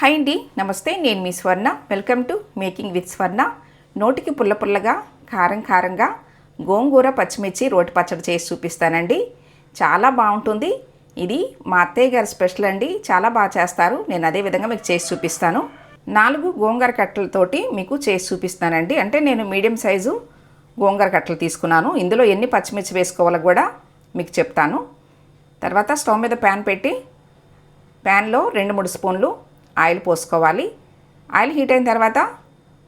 Hi అండి నమస్తే నేను మీ Swarna. Welcome to making with Swarna నోటికి పుల్ల పుల్లగా కారం కారంగా గోంగూర పచ్చిమిర్చి రోటి పచ్చడి చేసి చూపిస్తానండి. చాలా బాగుంటుంది. ఇది మా అత్తయ్య గారి స్పెషల్ అండి. చాలా బాగా చేస్తారు. నేను అదే విధంగా మీకు చేసి చూపిస్తాను. నాలుగు గోంగూర కట్టలతోటి మీకు చేసి చూపిస్తానండి. అంటే నేను మీడియం సైజు గోంగూర కట్టలు తీసుకున్నాను. ఇందులో ఎన్ని పచ్చిమిర్చి వేసుకోవాలో కూడా మీకు చెప్తాను. తర్వాత స్టవ్ మీద ప్యాన్ పెట్టి ప్యాన్లో రెండు మూడు స్పూన్లు ఆయిల్ పోసుకోవాలి. ఆయిల్ హీట్ అయిన తర్వాత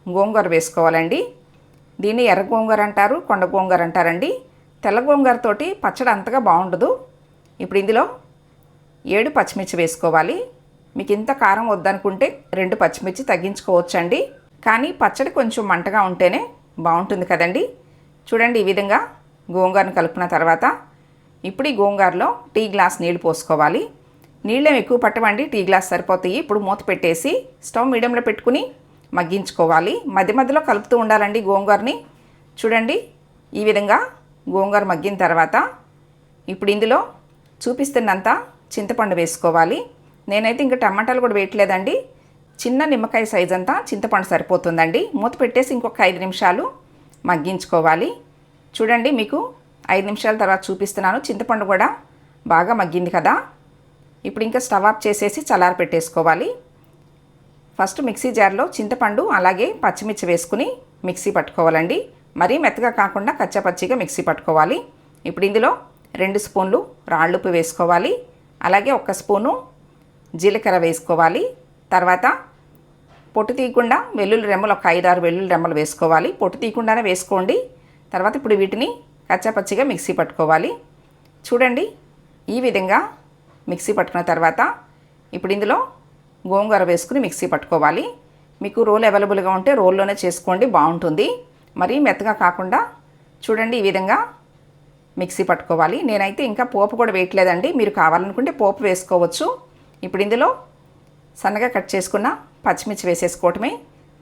గోంగూర వేసుకోవాలండి. దీన్ని ఎర్ర గోంగూర అంటారు కొండ గోంగూర అంటారండి. తెల్ల గోంగూరతోటి పచ్చడి అంతగా బాగుండదు. ఇప్పుడు ఇందులో ఏడు పచ్చిమిర్చి వేసుకోవాలి. మీకు ఇంత కారం వద్దనుకుంటే రెండు పచ్చిమిర్చి తగ్గించుకోవచ్చండి. కానీ పచ్చడి కొంచెం మంటగా ఉంటేనే బాగుంటుంది కదండి. చూడండి ఈ విధంగా గోంగూరను కలుపుకున్న తర్వాత ఇప్పుడు ఈ గోంగూరలో టీ గ్లాస్ నీళ్ళు పోసుకోవాలి. నీళ్ళేం ఎక్కువ పట్టవండి టీ గ్లాస్ సరిపోతాయి. ఇప్పుడు మూత పెట్టేసి స్టవ్ మీడియంలో పెట్టుకుని మగ్గించుకోవాలి. మధ్య మధ్యలో కలుపుతూ ఉండాలండి గోంగూరని. చూడండి ఈ విధంగా గోంగూర మగ్గిన తర్వాత ఇప్పుడు ఇందులో చూపిస్తున్నంత చింతపండు వేసుకోవాలి. నేనైతే ఇంకా టమాటాలు కూడా వేయట్లేదండి. చిన్న నిమ్మకాయ సైజ్ అంతా చింతపండు సరిపోతుందండి. మూత పెట్టేసి ఇంకొక ఐదు నిమిషాలు మగ్గించుకోవాలి. చూడండి మీకు ఐదు నిమిషాల తర్వాత చూపిస్తున్నాను. చింతపండు కూడా బాగా మగ్గింది కదా. ఇప్పుడు ఇంకా స్టవ్ ఆఫ్ చేసేసి చల్లారి పెట్టేసుకోవాలి. ఫస్ట్ మిక్సీ జార్లో చింతపండు అలాగే పచ్చిమిర్చి వేసుకుని మిక్సీ పట్టుకోవాలండి. మరీ మెత్తగా కాకుండా కచ్చపచ్చిగా మిక్సీ పట్టుకోవాలి. ఇప్పుడు ఇందులో రెండు స్పూన్లు రాళ్ళుప్పు వేసుకోవాలి. అలాగే ఒక స్పూను జీలకర్ర వేసుకోవాలి. తర్వాత పొట్టు తీయకుండా వెల్లుల్లి రెమ్మలు ఒక ఐదారు వెల్లుల్లి రెమ్మలు వేసుకోవాలి. పొట్టు తీయకుండానే వేసుకోండి. తర్వాత ఇప్పుడు వీటిని కచ్చాపచ్చిగా మిక్సీ పట్టుకోవాలి. చూడండి ఈ విధంగా మిక్సీ పట్టుకున్న తర్వాత ఇప్పుడు ఇందులో గోంగూర వేసుకుని మిక్సీ పట్టుకోవాలి. మీకు రోల్ అవైలబుల్గా ఉంటే రోల్లోనే చేసుకోండి బాగుంటుంది. మరి మెత్తగా కాకుండా చూడండి ఈ విధంగా మిక్సీ పట్టుకోవాలి. నేనైతే ఇంకా పోపు కూడా వేయట్లేదండి. మీరు కావాలనుకుంటే పోపు వేసుకోవచ్చు. ఇప్పుడు ఇందులో సన్నగా కట్ చేసుకున్న పచ్చిమిర్చి వేసేసుకోవటమే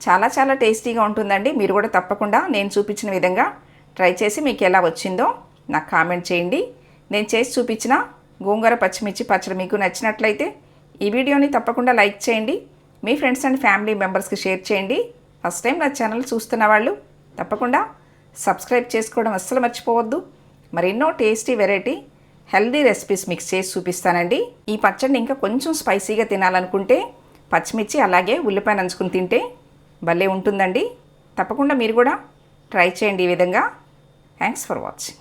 చాలా చాలా టేస్టీగా ఉంటుందండి. మీరు కూడా తప్పకుండా నేను చూపించిన విధంగా ట్రై చేసి మీకు ఎలా వచ్చిందో నాకు కామెంట్ చేయండి. నేను చేసి చూపించిన గోంగూర పచ్చిమిర్చి పచ్చడి మీకు నచ్చినట్లయితే ఈ వీడియోని తప్పకుండా లైక్ చేయండి. మీ ఫ్రెండ్స్ అండ్ ఫ్యామిలీ మెంబర్స్కి షేర్ చేయండి. ఫస్ట్ టైం నా ఛానల్ చూస్తున్న వాళ్ళు తప్పకుండా సబ్స్క్రైబ్ చేసుకోవడం అస్సలు మర్చిపోవద్దు. మరెన్నో tasty variety healthy recipes mix చేసి చూపిస్తానండి. ఈ పచ్చడిని ఇంకా కొంచెం స్పైసీగా తినాలనుకుంటే పచ్చిమిర్చి అలాగే ఉల్లిపాయ నంచుకుని తింటే భలే ఉంటుందండి. తప్పకుండా మీరు కూడా ట్రై చేయండి ఈ విధంగా. Thanks for watching.